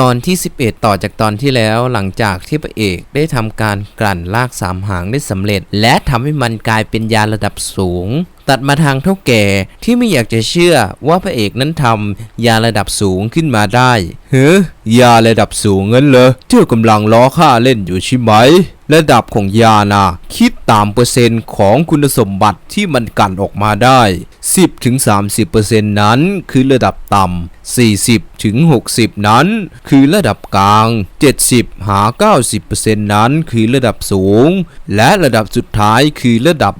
ตอนที่ 11 ต่อจากตอนที่แล้วหลังจากที่พระเอกได้ทำการกลั่นลากสามหางได้สำเร็จ และทำให้มันกลายเป็นยาระดับสูง ตัดมาทางเท่าแก่ที่ไม่อยากจะเชื่อว่าพระเอกนั้นทำยาระดับสูงขึ้นมาได้เฮ้ยยาระดับสูงงั้นเหรอเจ้ากำลังล้อข้าเล่นอยู่ใช่ไหม ระดับของยานะคิดตามเปอร์เซ็นต์ของคุณสมบัติที่มันกันออกมาได้ 10-30%นั้นคือระดับต่ำ 40-60 นั้นคือระดับกลาง 70หา90%นั้นคือระดับสูง และระดับสุดท้ายคือระดับ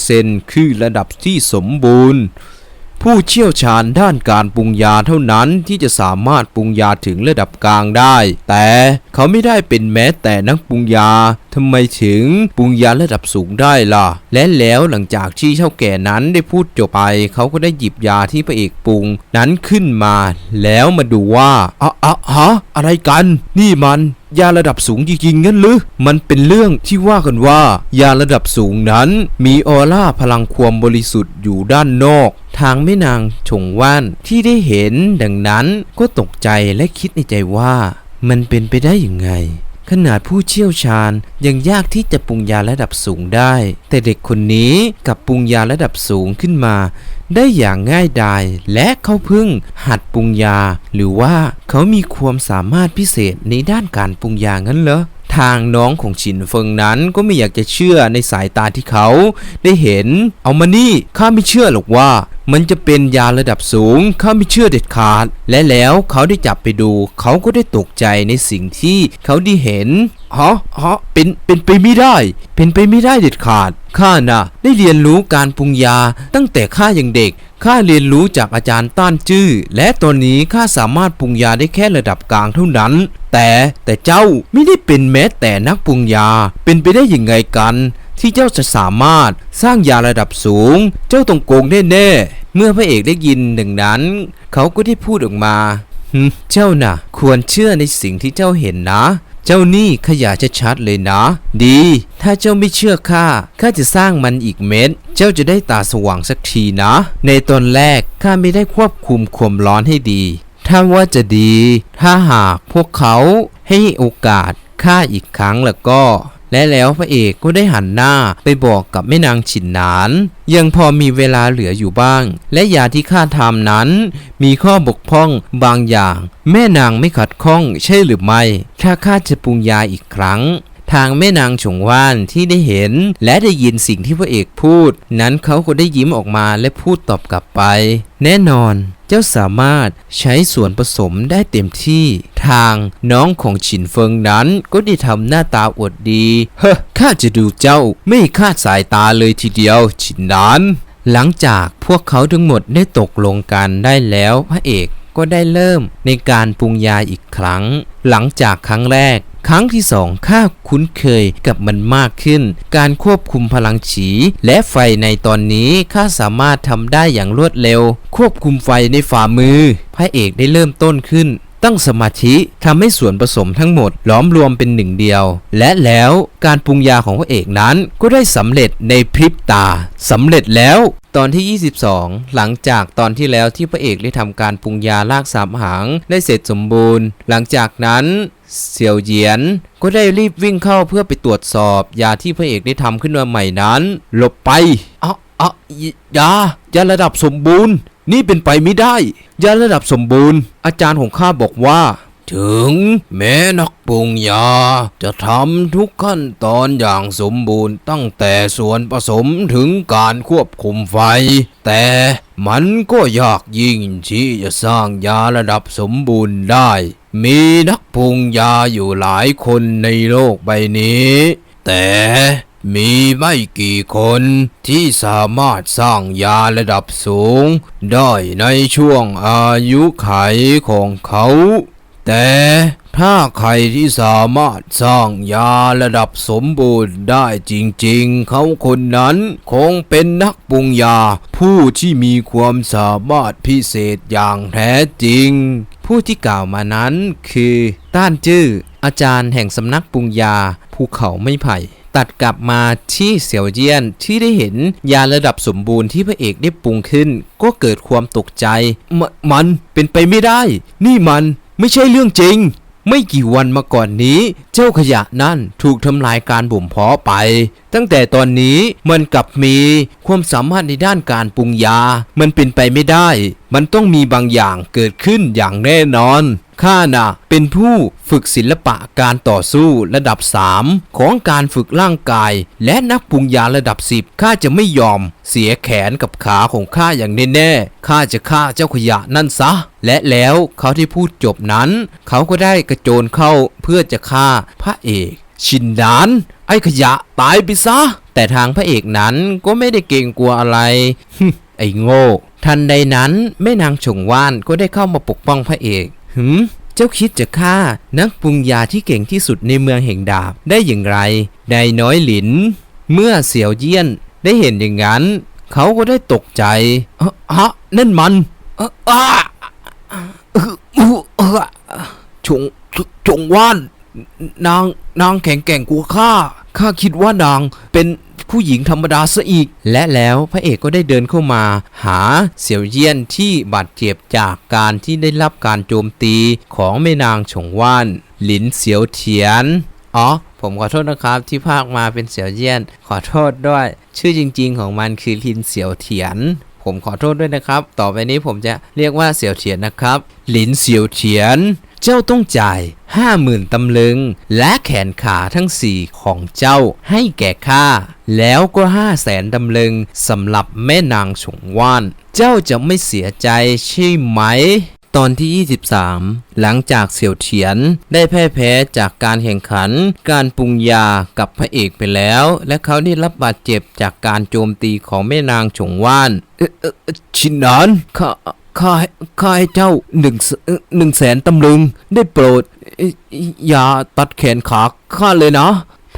100%คือระดับที่สมบูรณ์ ผู้เชี่ยวชาญด้านการปรุงยาเท่านั้นที่จะสามารถปรุงยาถึงระดับกลางได้ แต่เขาไม่ได้เป็นแม้แต่นักปรุงยาทำไมถึงปรุงยาระดับสูงได้ล่ะ และแล้วหลังจากที่เท่าแก่นั้นได้พูดจบไป เขาก็ได้หยิบยาที่พระเอกปรุงนั้นขึ้นมา แล้วมาดูว่า อ อะฮะอะไรกัน นี่มันยาระดับสูงจริงๆงั้นหรือ มันเป็นเรื่องที่ว่ากันว่า ยาระดับสูงนั้น มีออร่าพลังความบริสุทธิ์อยู่ด้านนอก ทางแม่นางชงว่านที่ได้เห็นดังนั้นก็ตกใจและคิดในใจว่า มันเป็นไปได้ยังไง ขนาดผู้เชี่ยวชาญยังยากที่จะปรุงยาระดับสูงได้ แต่เด็กคนนี้กลับปรุงยาระดับสูงขึ้นมา ได้อย่างง่ายดาย และเขาเพิ่งหัดปรุงยา หรือว่าเขามีความสามารถพิเศษในด้านการปรุงยางั้นเหรอ ทางน้องของฉินเฟิงนั้นก็ไม่อยากจะเชื่อในสายตาที่เขาได้เห็น เอามานี่ข้าไม่เชื่อหรอกว่ามันจะเป็นยาระดับสูง ข้าไม่เชื่อเด็ดขาด และแล้วเขาได้จับไปดู เขาก็ได้ตกใจในสิ่งที่เขาได้เห็นฮะฮะเป็นเป็นไปไม่ได้ เป็นไปไม่ได้เด็ดขาด ข้าน่ะได้เรียนรู้การปรุงยา ตั้งแต่ข้ายังเด็กข้าเรียนรู้จากอาจารย์ต้านจื้อ และตอนนี้ข้าสามารถปรุงยาได้แค่ระดับกลางเท่านั้น แต่แต่เจ้าไม่ได้เป็นแม้แต่นักปรุงยา เป็นไปได้ยังไงกัน ที่เจ้าจะสามารถสร้างยาระดับสูง เจ้าต้องโกงแน่ๆเมื่อพระเอกได้ยินดังนั้น เขาก็ได้พูดออกมาหึเจ้าน่ะ ควรเชื่อในสิ่งที่เจ้าเห็นนะ เจ้านี่ขยะชัดๆเลยนะ ดี ถ้าเจ้าไม่เชื่อข้าข้าจะสร้างมันอีกเม็ด เจ้าจะได้ตาสว่างสักทีนะ ในตอนแรกข้าไม่ได้ควบคุมความร้อนให้ดีถ้าว่าจะดี ถ้าหากพวกเขาให้โอกาสข้าอีกครั้งแล้วก็ และแล้วพระเอกก็ได้หันหน้าไปบอกกับแม่นางฉินหนาน ยังพอมีเวลาเหลืออยู่บ้าง และยาที่ข้าทำนั้น มีข้อบกพร่องบางอย่าง แม่นางไม่ขัดข้องใช่หรือไม่ ถ้าข้าจะปรุงยาอีกครั้ง ทางแม่นางฉงว่านที่ได้เห็น และได้ยินสิ่งที่พระเอกพูด นั้นเขาก็ได้ยิ้มออกมาและพูดตอบกลับไป แน่นอนเจ้าสามารถใช้ส่วนผสมได้เต็มที่ ทางน้องของฉินเฟิงนั้นก็ได้ทำหน้าตาอวดดี เฮ้ข้าจะดูเจ้าไม่คาดสายตาเลยทีเดียว ฉินนานหลังจากพวกเขาทั้งหมดได้ตกลงกันได้แล้วพระเอกก็ได้เริ่มในการปรุงยาอีกครั้ง หลังจากครั้งแรก ครั้งที่สองข้าคุ้นเคยกับมันมากขึ้น การควบคุมพลังฉีและไฟในตอนนี้ข้าสามารถทำได้อย่างรวดเร็ว ควบคุมไฟในฝ่ามือ พระเอกได้เริ่มต้นขึ้น ตั้งสมาธิทำให้ส่วนผสมทั้งหมดล้อมรวมเป็นหนึ่งเดียว และแล้วการปรุงยาของพระเอกนั้นก็ได้สำเร็จในพริบตาสำเร็จแล้วตอนที่ 22 หลังจากตอนที่แล้วที่พระเอกได้ทำการปรุงยาลากสามหางได้เสร็จสมบูรณ์ หลังจากนั้น เสี่ยวเหยียน ก็ได้รีบวิ่งเข้าเพื่อไปตรวจสอบ ยาที่พระเอกได้ทำขึ้นมาใหม่นั้น หลบไปอะอะยยายาระดับสมบูรณ์ นี่เป็นไปไม่ได้ ยาระดับสมบูรณ์ อาจารย์ของข้าบอกว่า ถึงแม้นักปรุงยา จะทำทุกขั้นตอนอย่างสมบูรณ์ ตั้งแต่ส่วนผสมถึงการควบคุมไฟ แต่มันก็ยากยิ่งที่จะสร้างยาระดับสมบูรณ์ได้ มีนักปรุงยาอยู่หลายคนในโลกใบนี้ แต่มีไม่กี่คนที่สามารถสร้างยาระดับสูง ได้ในช่วงอายุไขของเขา แต่ถ้าใครที่สามารถสร้างยาระดับสมบูรณ์ได้จริงๆ เขาคนนั้นคงเป็นนักปรุงยา ผู้ที่มีความสามารถพิเศษอย่างแท้จริง ผู้ที่กล่าวมานั้นคือต้านจื้ออาจารย์แห่งสำนักปรุงยาภูเขาไม่ไผ่ตัดกลับมาที่เสี่ยวเจี้ยนที่ได้เห็นยาระดับสมบูรณ์ที่พระเอกได้ปรุงขึ้น ก็เกิดความตกใจมมันเป็นไปไม่ได้ นี่มัน ไม่ใช่เรื่องจริง ไม่กี่วันมาก่อนนี้ เจ้าขยะนั่นถูกทำลายการบ่มเพาะไปตั้งแต่ตอนนี้มันกลับมีความสามารถในด้านการปรุงยา มันเป็นไปไม่ได้ มันต้องมีบางอย่างเกิดขึ้นอย่างแน่นอนข้าน่ะเป็นผู้ฝึกศิลปะการต่อสู้ระดับ 3 ของการฝึกร่างกาย และนักปรุงยาระดับ 10ข้าจะไม่ยอม เสียแขนกับขาของข้าอย่างแน่ๆข้าจะฆ่าเจ้าขยะนั่นซะ และแล้วเขาที่พูดจบนั้น เขาก็ได้กระโจนเข้าเพื่อจะฆ่าพระเอก ชินดาน ไอ้ขยะตายไปซะ แต่ทางพระเอกนั้นก็ไม่ได้เกรงกลัวอะไร ไอ้โง่ทันใดนั้นแม่นางฉงว่านก็ได้เข้ามาปกป้องพระเอกหืมเจ้าคิดจะฆ่านักปรุงยาที่เก่งที่สุดในเมืองแห่งดาบได้อย่างไรนายน้อยหลิน เมื่อเสี่ยวเยี่ยนได้เห็นอย่างนั้น เขาก็ได้ตกใจเอ่อฮะนั่นมันเอ่ออ้าเอ่อเอ่อเอ่อชงชงว่าน นางนางแข็งแกร่งกว่าข้าข้าคิดว่านางเป็นผู้หญิงธรรมดาซะอีก และแล้วพระเอกก็ได้เดินเข้ามา หาเสี่ยวเยี่ยนที่บาดเจ็บจากการที่ได้รับการโจมตีของแม่นางฉงว่าน หลินเสียวเถียนอ๋อผมขอโทษนะครับที่ภาคมาเป็นเสี่ยวเยี่ยน ขอโทษด้วย ชื่อจริง ๆ ของมันคือลินเสียวเถียน ผมขอโทษด้วยนะครับ ต่อไปนี้ผมจะเรียกว่าเสี่ยวเฉียนนะครับ หลินเสี่ยวเฉียน เจ้าต้องจ่ายห้าหมื่นตำลึง และแขนขาทั้งสี่ของเจ้าให้แก่ข้าแล้วก็ห้าแสนตำลึงสำหรับแม่นางฉงว่าน เจ้าจะไม่เสียใจใช่ไหม ตอนที่ 23 หลังจากเสี่ยวเถียน ได้แพ้แพ้จากการแข่งขัน การปรุงยากับพระเอกไปแล้ว และเขาได้รับบาดเจ็บจากการโจมตีของแม่นางฉงว่านชินนานข้าข้าให้ข้าให้เจ้าหนึ่งหนึ่งแสนตำลึง ได้โปรดเอ่ออย่าตัดแขนขาข้าเลยนะ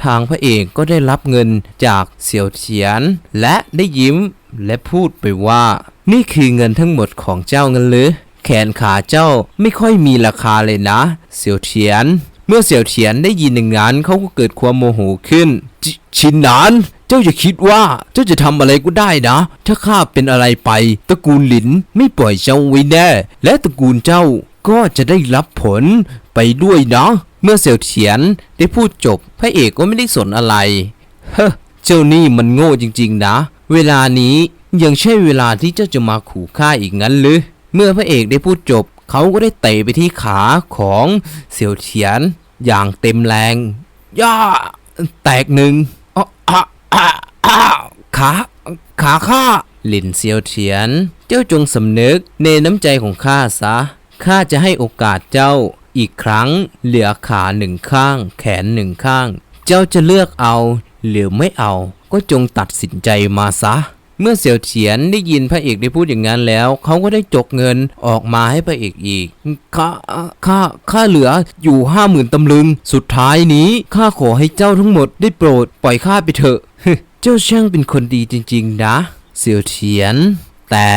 ทางพระเอกก็ได้รับเงินจากเสี่ยวเฉียน และได้ยิ้มและพูดไปว่า นี่คือเงินทั้งหมดของเจ้าเงินหรือ แขนขาเจ้าไม่ค่อยมีราคาเลยนะ เสี่ยวเฉียน เมื่อเสี่ยวเฉียนได้ยินอย่างนั้นเขาก็เกิดความโมโหขึ้นชชินหนาน เจ้าอย่าคิดว่าเจ้าจะทำอะไรก็ได้นะ ถ้าข้าเป็นอะไรไปตระกูลหลินไม่ปล่อยเจ้าไว้แน่ และตระกูลเจ้าก็จะได้รับผลไปด้วยนะเมื่อเสี่ยวเฉียนได้พูดจบ พระเอกก็ไม่ได้สนอะไร เฮ้เจ้านี่มันโง่จริงๆนะ เวลานี้ยังใช่เวลาที่เจ้าจะมาขู่ข้าอีกงั้นหรือ เมื่อพระเอกได้พูดจบ เขาก็ได้เตะไปที่ขาของเสี่ยวเฉียนอย่างเต็มแรงย่าแตกหนึ่งขาขาข้าหลินเซียวเฉียน เจ้าจงสำนึกในน้ำใจของข้าซะ ข้าจะให้โอกาสเจ้าอีกครั้ง เหลือขาหนึ่งข้าง แขนหนึ่งข้าง เจ้าจะเลือกเอา หรือไม่เอา ก็จงตัดสินใจมาซะ เมื่อเสี่ยวเฉียนได้ยินพระเอกได้พูดอย่างนั้นแล้ว เขาก็ได้จกเงินออกมาให้พระเอกอีกข้าข้าข้าเหลืออยู่ห้าหมื่นตำลึง สุดท้ายนี้ข้าขอให้เจ้าทั้งหมดได้โปรดปล่อยข้าไปเถอะ เจ้าช่างเป็นคนดีจริง ๆ นะ เสี่ยวเฉียน แต่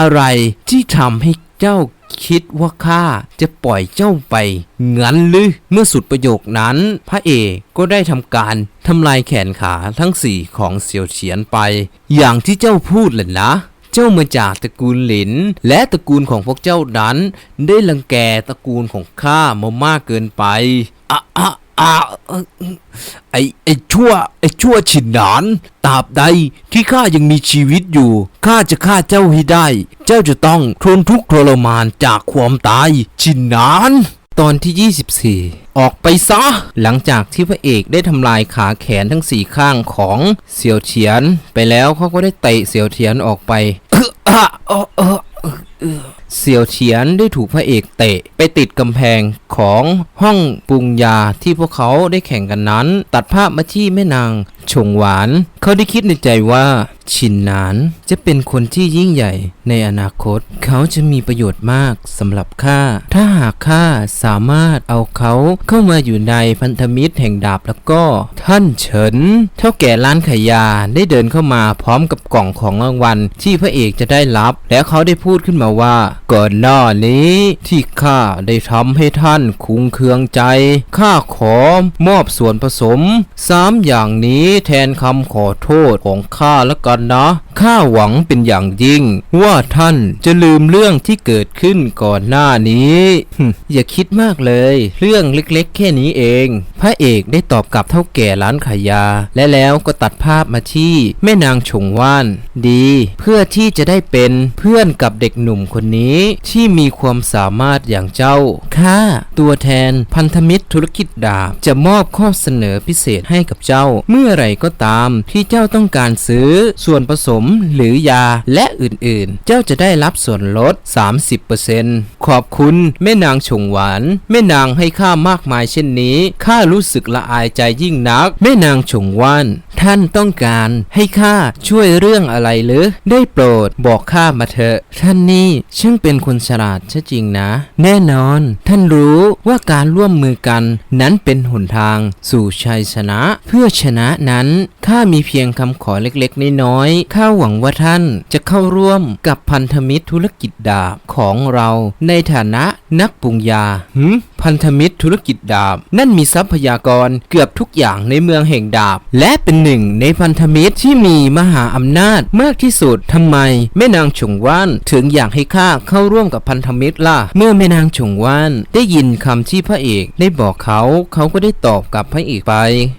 อะไรที่ทำให้เจ้า คิดว่าข้าจะปล่อยเจ้าไปงั้นหรือเมื่อสุดประโยคนั้น พระเอกก็ได้ทำการทำลายแขนขาทั้งสี่ของเสี่ยวเฉียนไป อย่างที่เจ้าพูดแหละนะเจ้ามาจากตระกูลหลิน และตระกูลของพวกเจ้านั้น ได้ลังแกตระกูลของข้ามามากเกินไป อะอะ อะเอ่อไอไอชั่วไอชั่วฉินหนานตราบใดที่ข้ายังมีชีวิตอยู่ข้าจะฆ่าเจ้าให้ได้ เจ้าจะต้องทนทุกข์ทรมานจากความตายฉินหนานตอนที่ 24 ออกไปซะ หลังจากที่พระเอกได้ทำลายขาแขนทั้งสี่ข้างของเสี่ยวเฉียน ไปแล้วเขาก็ได้เตะเสี่ยวเฉียนออกไป เสี่ยวเฉียนได้ถูกพระเอกเตะไปติดกำแพงของห้องปรุงยาที่พวกเขาได้แข่งกันนั้น ตัดภาพมาที่แม่นางชงหวาน เขาได้คิดในใจว่าชินนานจะเป็นคนที่ยิ่งใหญ่ในอนาคต เขาจะมีประโยชน์มากสำหรับข้า ถ้าหากข้าสามารถเอาเขาเข้ามาอยู่ในพันธมิตรแห่งดาบแล้วก็ ท่านเฉิน เท่าแก่ร้านขายยาได้เดินเข้ามาพร้อมกับกล่องของรางวัลที่พระเอกจะได้รับ แล้วเขาได้พูดขึ้นมาว่าก่อนหน้านี้ที่ข้าได้ทำให้ท่านคุงเคืองใจ ข้าขอมอบส่วนผสมสามอย่างนี้แทนคำขอโทษของข้าและกันนะ ข้าหวังเป็นอย่างยิ่ง ว่าท่านจะลืมเรื่องที่เกิดขึ้นก่อนหน้านี้ อย่าคิดมากเลย เรื่องเล็กๆ แค่นี้เอง พระเอกได้ตอบกับเท่าแก่ร้านขายยา และแล้วก็ตัดภาพมาที่แม่นางชงว่าน ดี เพื่อที่จะได้เป็นเพื่อนกับเด็กหนุ่มคนนี้ที่มีความสามารถอย่างเจ้าข้าตัวแทนพันธมิตรธุรกิจดาบจะมอบข้อเสนอพิเศษให้กับเจ้า เมื่อไหร่ก็ตามที่เจ้าต้องการซื้อส่วนผสมหรือยาและอื่นๆ เจ้าจะได้รับส่วนลด 30%ขอบคุณแม่นางชงหวาน แม่นางให้ข้ามากมายเช่นนี้ข้ารู้สึกละอายใจยิ่งนัก แม่นางชงว่าน ท่านต้องการให้ข้าช่วยเรื่องอะไรหรือ ได้โปรดบอกข้ามาเถอะ ท่านนี่ช่างเป็นคนฉลาดช่จริงนะ แน่นอน ท่านรู้ว่าการร่วมมือกันนั้นเป็นหนทางสู่ชัยชนะ เพื่อชนะนั้นข้ามีเพียงคำขอเล็กๆน้อยๆข้าหวังว่าท่านจะเข้าร่วมกับพันธมิตรธุรกิจดาบของเราในฐานะนักปรุงยาหืม พันธมิตรธุรกิจดาบ นั่นมีทรัพยากรเกือบทุกอย่างในเมืองแห่งดาบ และเป็นหนึ่งในพันธมิตรที่มีมหาอำนาจมากที่สุดทำไม แม่นางฉงว่านถึงอยากให้ข้าเข้าร่วมกับพันธมิตรล่ะ เมื่อแม่นางฉงว่านได้ยินคำที่พระเอกได้บอกเขาเขาก็ได้ตอบกับพระเอกไป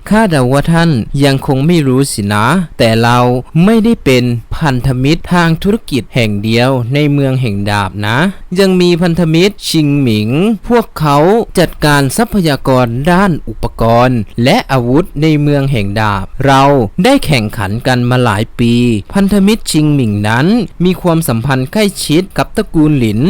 ข้าเดาว่าท่านยังคงไม่รู้สินะ แต่เราไม่ได้เป็นพันธมิตรทางธุรกิจแห่งเดียวในเมืองแห่งดาบนะ ยังมีพันธมิตรชิงหมิง พวกเขาจัดการทรัพยากรด้านอุปกรณ์ และอาวุธในเมืองแห่งดาบ เราได้แข่งขันกันมาหลายปี พันธมิตรชิงหมิงนั้น มีความสัมพันธ์ใกล้ชิดกับตระกูลหลิน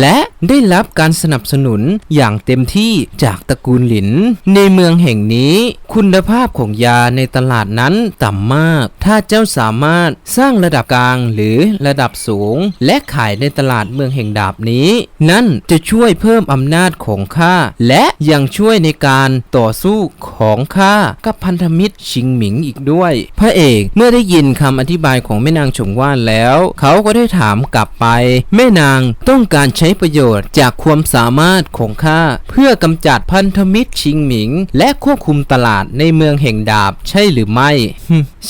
และได้รับการสนับสนุนอย่างเต็มที่จากตระกูลหลิน ในเมืองแห่งนี้คุณภาพของยาในตลาดนั้นต่ำมาก ถ้าเจ้าสามารถสร้างระดับกลางหรือระดับสูง และขายในตลาดเมืองแห่งดาบนี้นี้ นั่นจะช่วยเพิ่มอำนาจของข้าและยังช่วยในการต่อสู้ของข้ากับพันธมิตรชิงหมิงอีกด้วย พระเอกเมื่อได้ยินคำอธิบายของแม่นางชงว่านแล้ว เขาก็ได้ถามกลับไป แม่นางต้องการใช้ประโยชน์จากความสามารถของข้าเพื่อกำจัดพันธมิตรชิงหมิง และควบคุมตลาดในเมืองแห่งดาบใช่หรือไม่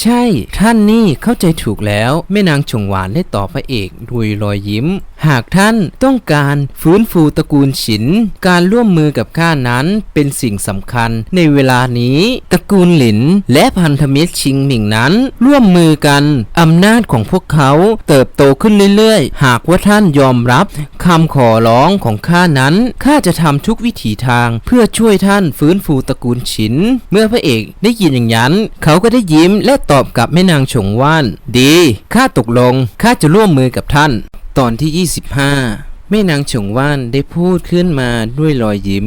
ใช่ ท่านนี่เข้าใจถูกแล้ว แม่นางชงหวานได้ตอบพระเอกด้วยรอยยิ้ม หากท่านต้องการฟื้นฟูตระกูลฉิน การร่วมมือกับข้านั้นเป็นสิ่งสำคัญ ในเวลานี้ตระกูลหลิน และพันธมิตรชิงหมิงนั้น ร่วมมือกันอำนาจของพวกเขาเติบโตขึ้นเรื่อยๆ หากว่าท่านยอมรับคำขอร้องของข้านั้นข้าจะทำทุกวิถีทางเพื่อช่วยท่านฟื้นฟูตระกูลฉิน เมื่อพระเอกได้ยินอย่างนั้น เขาก็ได้ยิ้มและตอบกับแม่นางชงว่าน ดีข้าตกลงข้าจะร่วมมือกับท่าน ตอนที่ 25 ม่นางฉงว่านได้พูดขึ้นมาด้วยรอยยิ้ม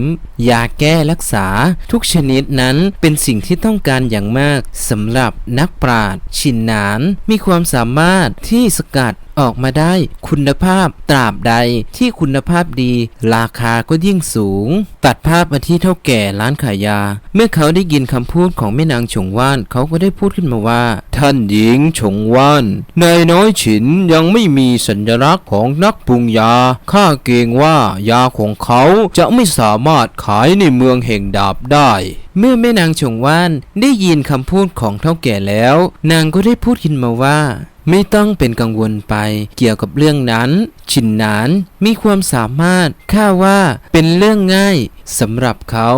ยาแก้รักษา ทุกชนิดนั้นเป็นสิ่งที่ต้องการอย่างมากสำหรับนักปราชญ์ชินหนาน มีความสามารถที่สกัด ออกมาได้คุณภาพตราบใดที่คุณภาพดี ราคาก็ยิ่งสูง ตัดภาพมาที่เท่าแก่ร้านขายยา เมื่อเขาได้ยินคำพูดของแม่นางฉงว่านเขาก็ได้พูดขึ้นมาว่า ท่านหญิงฉงว่านนายน้อยฉินยังไม่มีสัญลักษณ์ของนักปรุงยาข้าเกรงว่ายาของเขาจะไม่สามารถขายในเมืองแห่งดาบได้ เมื่อแม่นางฉงว่านได้ยินคำพูดของเท่าแก่แล้ว นางก็ได้พูดขึ้นมาว่า ไม่ต้องเป็นกังวลไปเกี่ยวกับเรื่องนั้น ชินนานมีความสามารถข้าว่าเป็นเรื่องง่ายสำหรับเขา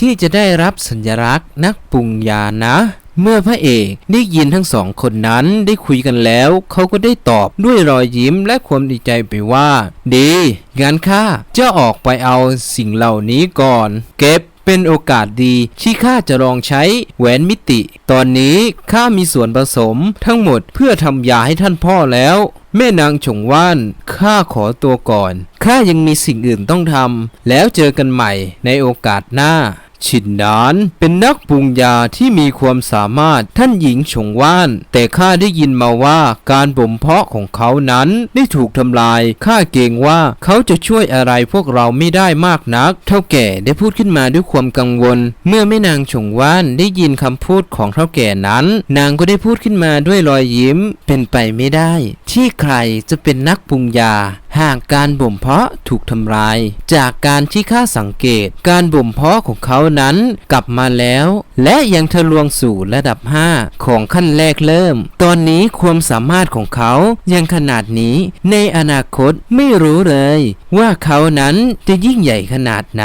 ที่จะได้รับสัญลักษณ์นักปรุงยานะเมื่อพระเอกได้ยินทั้งสองคนนั้นได้คุยกันแล้ว เขาก็ได้ตอบด้วยรอยยิ้มและความดีใจไปว่า ดี งั้นข้าจะออกไปเอาสิ่งเหล่านี้ก่อน เก็บ เป็นโอกาสดีที่ข้าจะลองใช้แหวนมิติ ตอนนี้ข้ามีส่วนผสมทั้งหมดเพื่อทำยาให้ท่านพ่อแล้ว แม่นางฉงว่าน ข้าขอตัวก่อน ข้ายังมีสิ่งอื่นต้องทำแล้วเจอกันใหม่ในโอกาสหน้า ฉินดานเป็นนักปรุงยาที่มีความสามารถท่านหญิงฉงว่าน แต่ข้าได้ยินมาว่าการบ่มเพาะของเขานั้นได้ถูกทำลายข้าเกรงว่าเขาจะช่วยอะไรพวกเราไม่ได้มากนัก เท่าแก่ได้พูดขึ้นมาด้วยความกังวล เมื่อแม่นางฉงว่านได้ยินคำพูดของเท่าแก่นั้น นางก็ได้พูดขึ้นมาด้วยรอยยิ้มเป็นไปไม่ได้ ที่ใครจะเป็นนักปรุงยาหากการบ่มเพาะถูกทำลาย จากการที่ข้าสังเกต การบ่มเพาะของเขานั้นกลับมาแล้ว และยังทะลวงสู่ระดับ 5 ของขั้นแรกเริ่ม ตอนนี้ความสามารถของเขายังขนาดนี้ในอนาคตไม่รู้เลย ว่าเขานั้นจะยิ่งใหญ่ขนาดไหน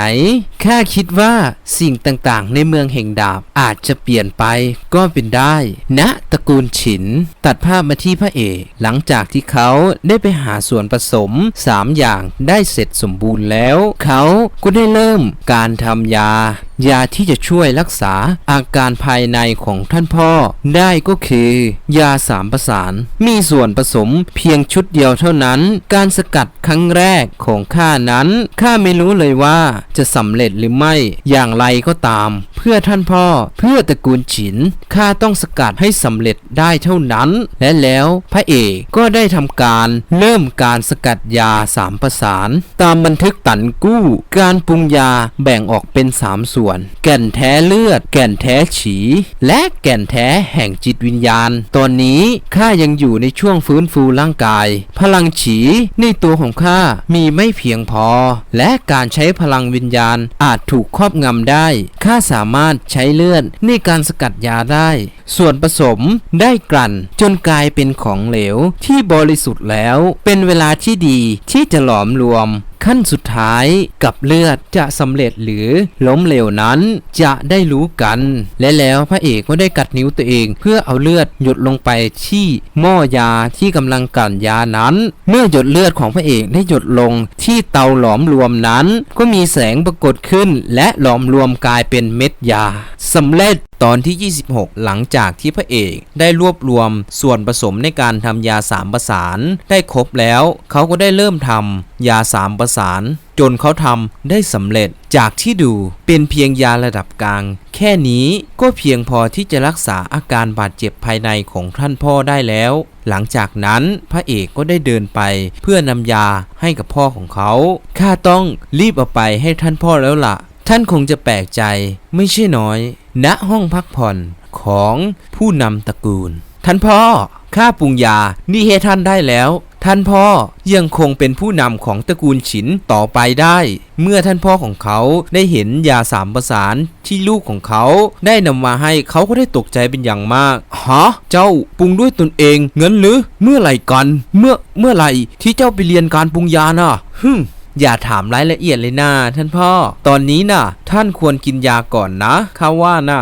ข้าคิดว่าสิ่งต่างๆ ในเมืองแห่งดาบอาจจะเปลี่ยนไปก็เป็นได้ณตระกูลฉิน ตัดภาพมาที่พระเอกหลังจากที่เขาได้ไปหาส่วนผสม 3 อย่างได้เสร็จสมบูรณ์แล้ว เขาก็ได้เริ่มการทำยา ยาที่จะช่วยรักษาอาการภายในของท่านพ่อ ได้ก็คือ ยาสามประสาน มีส่วนผสมเพียงชุดเดียวเท่านั้น การสกัดครั้งแรกของข้านั้นข้าไม่รู้เลยว่าจะสำเร็จหรือไม่อย่างไรก็ตาม เพื่อท่านพ่อเพื่อตระกูลฉินข้าต้องสกัดให้สำเร็จได้เท่านั้น และแล้วพระเอกก็ได้ทำการเริ่มการสกัดยาสามประสาน ตามบันทึกตันกู้ การปรุงยาแบ่งออกเป็นสามส่วน แก่นแท้เลือด แก่นแท้ฉี และแก่นแท้แห่งจิตวิญญาณ ตอนนี้ข้ายังอยู่ในช่วงฟื้นฟูร่างกาย พลังฉีในตัวของข้ามีไม่เพียงพอ และการใช้พลังวิญญาณอาจถูกครอบงำได้ข้าสามารถใช้เลือดในการสกัดยาได้ ส่วนผสมได้กลั่นจนกลายเป็นของเหลวที่บริสุทธิ์แล้ว เป็นเวลาที่ดีที่จะหลอมรวม ขั้นสุดท้ายกับเลือดจะสำเร็จหรือล้มเหลวนั้นจะได้รู้กัน และแล้วพระเอกก็ได้กัดนิ้วตัวเอง เพื่อเอาเลือดหยดลงไปที่หม้อยาที่กำลังกลั่นยานั้น เมื่อหยดเลือดของพระเอกได้หยดลงที่เตาหลอมรวมนั้น ก็มีแสงปรากฏขึ้น และหลอมรวมกลายเป็นเม็ดยาสำเร็จตอนที่ 26 หลังจากที่พระเอกได้รวบรวมส่วนผสมในการทำยาสามประสาน ได้ครบแล้ว เขาก็ได้เริ่มทำยาสามประสาน จนเขาทำได้สำเร็จจากที่ดูเป็นเพียงยาระดับกลาง แค่นี้ก็เพียงพอที่จะรักษาอาการบาดเจ็บภายในของท่านพ่อได้แล้ว หลังจากนั้นพระเอกก็ได้เดินไปเพื่อนำยาให้กับพ่อของเขา ข้าต้องรีบเอาไปให้ท่านพ่อแล้วล่ะ ท่านคงจะแปลกใจไม่ใช่น้อย ณห้องพักผ่อนของผู้นำตระกูล ท่านพ่อข้าปรุงยา นี่ให้ท่านได้แล้ว ท่านพ่อยังคงเป็นผู้นำของตระกูลฉินต่อไปได้ เมื่อท่านพ่อของเขาได้เห็นยาสามประสานที่ลูกของเขาได้นำมาให้เขาก็ได้ตกใจเป็นอย่างมากฮะเจ้าปรุงด้วยตนเองเงินหรือ เมื่อไหร่กัน เมื่อเมื่อไหร่ที่เจ้าไปเรียนการปรุงยาน่ะฮึม อย่าถามรายละเอียดเลยนะท่านพ่อ ตอนนี้น่ะ ท่านควรกินยาก่อนนะข้าว่าน่ะ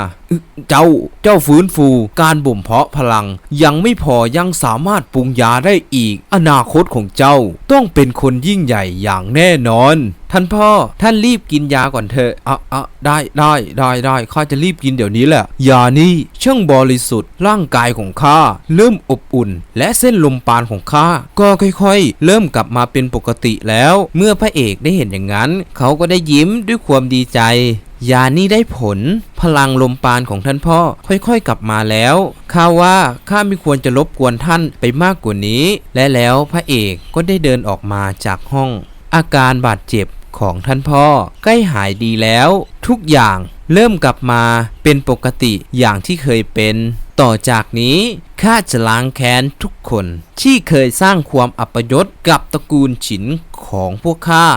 เจ้าเจ้าฟื้นฟู การบ่มเพาะพลัง ยังไม่พอยังสามารถปรุงยาได้อีก อนาคตของเจ้าต้องเป็นคนยิ่งใหญ่อย่างแน่นอน ท่านพ่อท่านรีบกินยาก่อนเถอะอะอะได้ได้ได้ได้ข้าจะรีบกินเดี๋ยวนี้แหละยานี้ช่างบริสุทธิ์ร่างกายของข้าเริ่มอบอุ่น และเส้นลมปานของข้าก็ค่อยๆ เริ่มกลับมาเป็นปกติแล้ว เมื่อพระเอกได้เห็นอย่างนั้น เขาก็ได้ยิ้มด้วยความดีใจ ยานี้ได้ผล พลังลมปานของท่านพ่อค่อยๆ กลับมาแล้วข้าว่าข้าไม่ควรจะรบกวนท่านไปมากกว่านี้ และแล้วพระเอกก็ได้เดินออกมาจากห้อง อาการบาดเจ็บของท่านพ่อใกล้หายดีแล้ว ทุกอย่างเริ่มกลับมาเป็นปกติอย่างที่เคยเป็น ต่อจากนี้ข้าจะล้างแค้นทุกคน ที่เคยสร้างความอัปยศกับตระกูลฉินของพวกข้า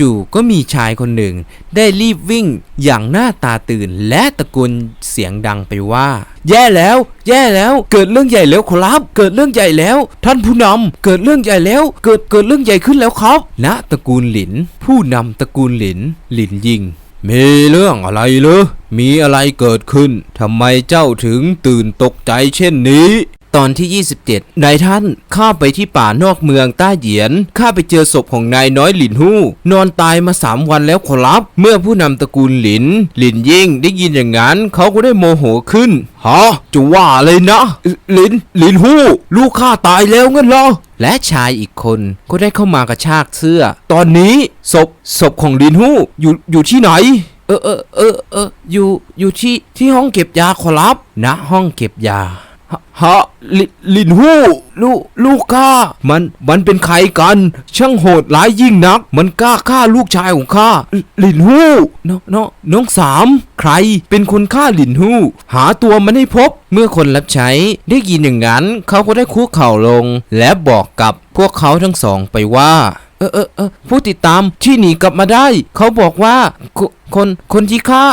จู่ๆก็มีชายคนหนึ่ง ได้รีบวิ่งอย่างหน้าตาตื่น และตะโกนเสียงดังไปว่า แย่แล้ว แย่แล้ว เกิดเรื่องใหญ่แล้วครับ เกิดเรื่องใหญ่แล้ว ท่านผู้นำเกิดเรื่องใหญ่แล้ว เกิดเกิดเรื่องใหญ่ขึ้นแล้วครับณตระกูลหลิน ผู้นำตระกูลหลิน หลินยิงมีเรื่องอะไรเหรอมีอะไรเกิดขึ้นทำไมเจ้าถึงตื่นตกใจเช่นนี้ ตอนที่ 27 นายท่านข้าไปที่ป่านอกเมืองต้าเหยียนข้าไปเจอศพของนายน้อยหลินหู้ นอนตายมาสามวันแล้วขอรับ เมื่อผู้นำตระกูลหลิน หลินยิ่งได้ยินอย่างนั้น เขาก็ได้โมโหขึ้นฮะจะว่าเลยนะ หลินหลินหู้ ลูกข้าตายแล้วงั้นเหรอและชายอีกคนก็ได้เข้ามากระชากเสื้อ ตอนนี้ศพศพของหลินหู้อยู่อยู่ที่ไหน เออเออเออเอออยู่อยู่ที่ที่ห้องเก็บยาขอรับณห้องเก็บยา ฮะลิลินหู้ลูกลูกข้ามันมันเป็นใครกัน ช่างโหดร้ายยิ่งนัก มันกล้าฆ่าลูกชายของข้าลิลินหู้น้องน้องน้องสามใครเป็นคนฆ่าลินหู้หาตัวมันให้พบเมื่อคนรับใช้ได้ยินอย่างนั้น เขาก็ได้คุกเข่าลง และบอกกับพวกเขาทั้งสองไปว่า เออเออเออผู้ติดตามที่หนีกลับมาได้ เขาบอกว่าคคนคนที่ฆ่า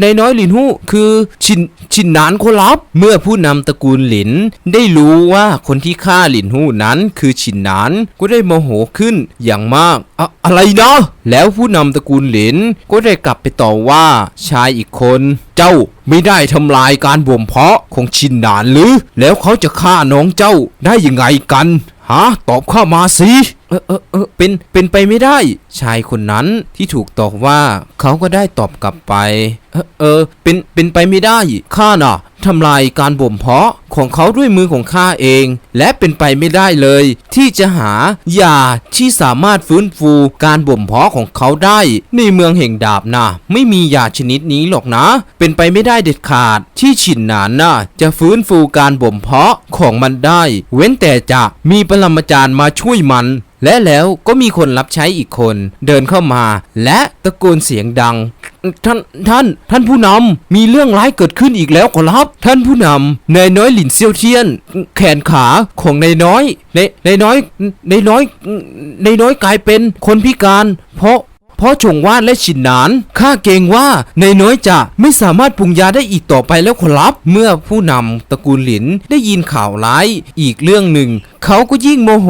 ในน้อยหลินหู้คือชินชินนานคนรับ เมื่อผู้นำตระกูลหลิน ได้รู้ว่าคนที่ฆ่าหลินหู้นั้นคือชินนานก็ได้โมโหขึ้นอย่างมากอะอะไรนะแล้วผู้นำตระกูลหลินก็ได้กลับไปต่อว่าชายอีกคน เจ้าไม่ได้ทำลายการบ่มเพาะของชินนานหรือ แล้วเขาจะฆ่าน้องเจ้าได้ยังไงกันฮะตอบข้ามาสิ เออเออเออเป็นเป็นไปไม่ได้ ชายคนนั้นที่ถูกตอบว่าเขาก็ได้ตอบกลับไป เออ เป็น เป็นไปไม่ได้ ข้าน่ะทำลายการบ่มเพาะของเขาด้วยมือของข้าเอง และเป็นไปไม่ได้เลย ที่จะหายาที่สามารถฟื้นฟูการบ่มเพาะของเขาได้ ในเมืองแห่งดาบนะไม่มียาชนิดนี้หรอกนะ เป็นไปไม่ได้เด็ดขาด ที่ฉินหนานน่ะจะฟื้นฟูการบ่มเพาะของมันได้ เว้นแต่จะมีปรมาจารย์มาช่วยมัน และแล้วก็มีคนรับใช้อีกคน เดินเข้ามา และตะโกนเสียงดัง ท่านท่าน ท่านผู้นำมีเรื่องร้ายเกิดขึ้นอีกแล้วขอรับ ท่านผู้นำนายน้อยหลินเซียวเทียน แขนขาของนายน้อยนายนายน้อยนายน้อยนายน้อยกลายเป็นคนพิการ เพราะเพราะชงวานและฉินหนานข้าเกรงว่านายน้อยจะไม่สามารถปรุงยาได้อีกต่อไปแล้วขอรับ เมื่อผู้นำตระกูลหลินได้ยินข่าวร้ายอีกเรื่องหนึ่ง เขาก็ยิ่งโมโห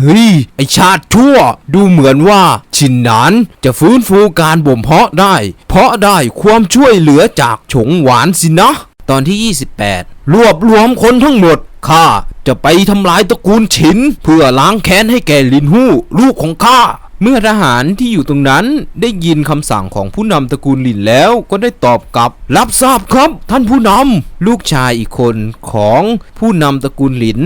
เฮ้ย ไอชาติชั่ว ดูเหมือนว่า ชินหนานจะฟื้นฟูการบ่มเพาะได้ เพราะได้ความช่วยเหลือจากฉงหวานสินะ ตอนที่ 28 รวบรวมคนทั้งหมดข้าจะไปทำลายตระกูลฉิน เพื่อล้างแค้นให้แก่ลินหู้ ลูกของข้าเมื่อทหารที่อยู่ตรงนั้นได้ยินคำสั่งของผู้นำตระกูลหลินแล้วก็ได้ตอบกลับ รับทราบครับท่านผู้นำลูกชายอีกคนของผู้นำตระกูลหลิน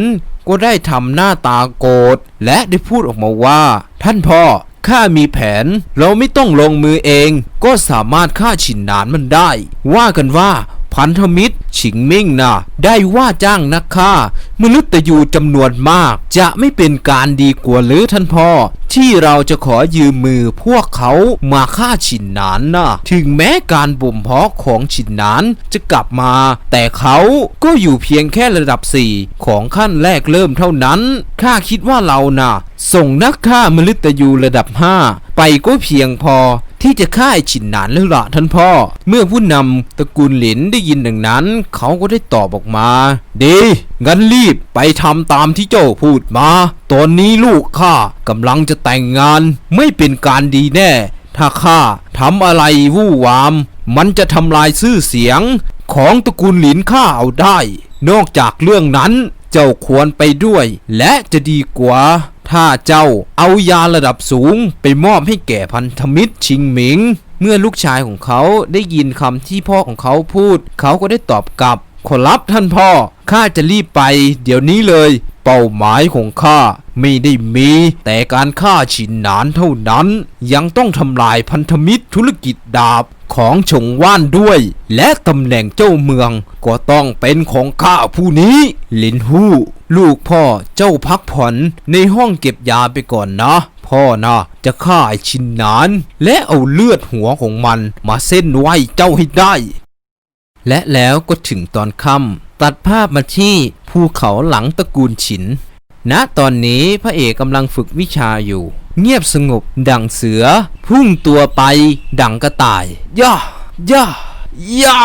ก็ได้ทำหน้าตาโกรธและได้พูดออกมาว่า ท่านพ่อข้ามีแผน เราไม่ต้องลงมือเอง ก็สามารถฆ่าฉินนานมันได้ ว่ากันว่า พันธมิตร ฉิงมิ่งนะได้ว่าจ้างนักฆ่ามนุษย์ตยูจำนวนมาก จะไม่เป็นการดีกว่าหรือท่านพ่อ ที่เราจะขอยืมมือพวกเขามาฆ่าฉินนานนะถึงแม้การบ่มเพาะของฉินนานจะกลับมา แต่เขาก็อยู่เพียงแค่ระดับ 4 ของขั้นแรกเริ่มเท่านั้นข้าคิดว่าเรานะ่ะ ส่งนักฆ่ามนุษย์ตยูระดับ 5 ไปก็เพียงพอ ที่จะฆ่าไอฉินหนานแล้วล่ะท่านพ่อ เมื่อผู้นำตระกูลหลินได้ยินดังนั้น เขาก็ได้ตอบออกมา ดีงั้นรีบไปทำตามที่เจ้าพูดมา ตอนนี้ลูกข้ากำลังจะแต่งงาน ไม่เป็นการดีแน่ ถ้าข้าทำอะไรวู่วาม มันจะทำลายชื่อเสียงของตระกูลหลินข้าเอาได้ นอกจากเรื่องนั้น เจ้าควรไปด้วย และจะดีกว่า ถ้าเจ้าเอายาระดับสูง ไปมอบให้แก่พันธมิตรชิงหมิง เมื่อลูกชายของเขาได้ยินคำที่พ่อของเขาพูด เขาก็ได้ตอบกลับ ขอรับท่านพ่อ ข้าจะรีบไป เดี๋ยวนี้เลย เป้าหมายของข้าไม่ได้มี แต่การฆ่าฉินหนานเท่านั้น ยังต้องทำลายพันธมิตรธุรกิจดาบของฉงว่านด้วย และตำแหน่งเจ้าเมือง ก็ต้องเป็นของข้าผู้นี้ ลินฮู้ ลูกพ่อเจ้าพักผ่อนในห้องเก็บยาไปก่อนนะ พ่อนะจะฆ่าชินนาน และเอาเลือดหัวของมันมาเส้นไหวเจ้าให้ได้ และแล้วก็ถึงตอนค่ำตัดภาพมาที่ภูเขาหลังตระกูลฉินณตอนนี้พระเอกกำลังฝึกวิชาอยู่ เงียบสงบดังเสือ พุ่งตัวไป ดังกระต่าย ย่าย่าย่า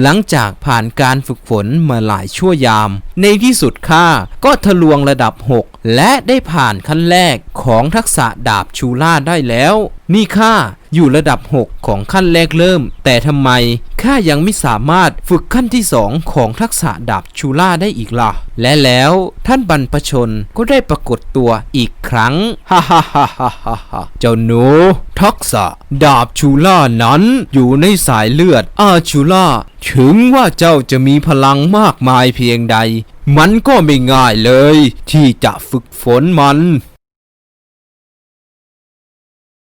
หลังจากผ่านการฝึกฝนมาหลายชั่วยาม ในที่สุดข้าก็ทะลวงระดับ 6 และได้ผ่านขั้นแรกของทักษะดาบชูล่าได้แล้ว นี่ข้าอยู่ระดับ 6 ของขั้นแรกเริ่ม แต่ทำไมข้ายังไม่สามารถฝึกขั้นที่ 2 ของทักษะดาบชูล่าได้อีกล่ะ และแล้วท่านบรรพชนก็ได้ปรากฏตัวอีกครั้งฮ่าฮ่าฮ่าฮ่าฮ่าฮ่าเจ้าหนู ทักษะ ดาบชูล่านั้นอยู่ในสายเลือดอาชูล่าถึงว่าเจ้าจะมีพลังมากมายเพียงใด มันก็ไม่ง่ายเลย ที่จะฝึกฝนมัน